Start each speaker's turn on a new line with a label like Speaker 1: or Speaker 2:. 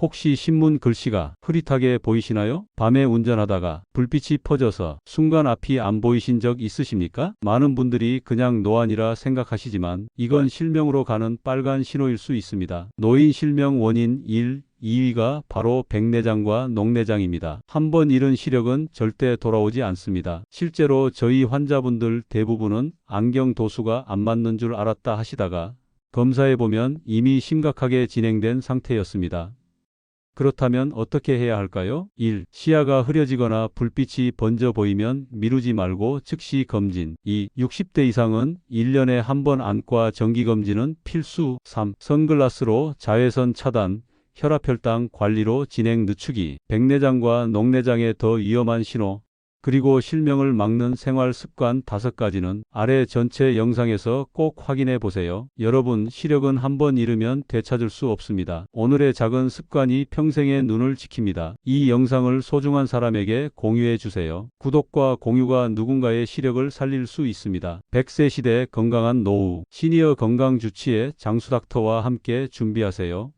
Speaker 1: 혹시 신문 글씨가 흐릿하게 보이시나요? 밤에 운전하다가 불빛이 퍼져서 순간 앞이 안 보이신 적 있으십니까? 많은 분들이 그냥 노안이라 생각하시지만 이건 실명으로 가는 빨간 신호일 수 있습니다. 노인 실명 원인 1, 2위가 바로 백내장과 녹내장입니다. 한 번 잃은 시력은 절대 돌아오지 않습니다. 실제로 저희 환자분들 대부분은 안경 도수가 안 맞는 줄 알았다 하시다가 검사해 보면 이미 심각하게 진행된 상태였습니다. 그렇다면 어떻게 해야 할까요? 1. 시야가 흐려지거나 불빛이 번져 보이면 미루지 말고 즉시 검진. 2. 60대 이상은 1년에 한 번 안과 정기 검진은 필수. 3. 선글라스로 자외선 차단, 혈압 혈당 관리로 진행 늦추기. 백내장과 녹내장의 더 위험한 신호. 그리고 실명을 막는 생활 습관 다섯 가지는 아래 전체 영상에서 꼭 확인해 보세요. 여러분, 시력은 한번 잃으면 되찾을 수 없습니다. 오늘의 작은 습관이 평생의 눈을 지킵니다. 이 영상을 소중한 사람에게 공유해 주세요. 구독과 공유가 누군가의 시력을 살릴 수 있습니다. 100세 시대 건강한 노후, 시니어 건강 주치의 장수 닥터와 함께 준비하세요.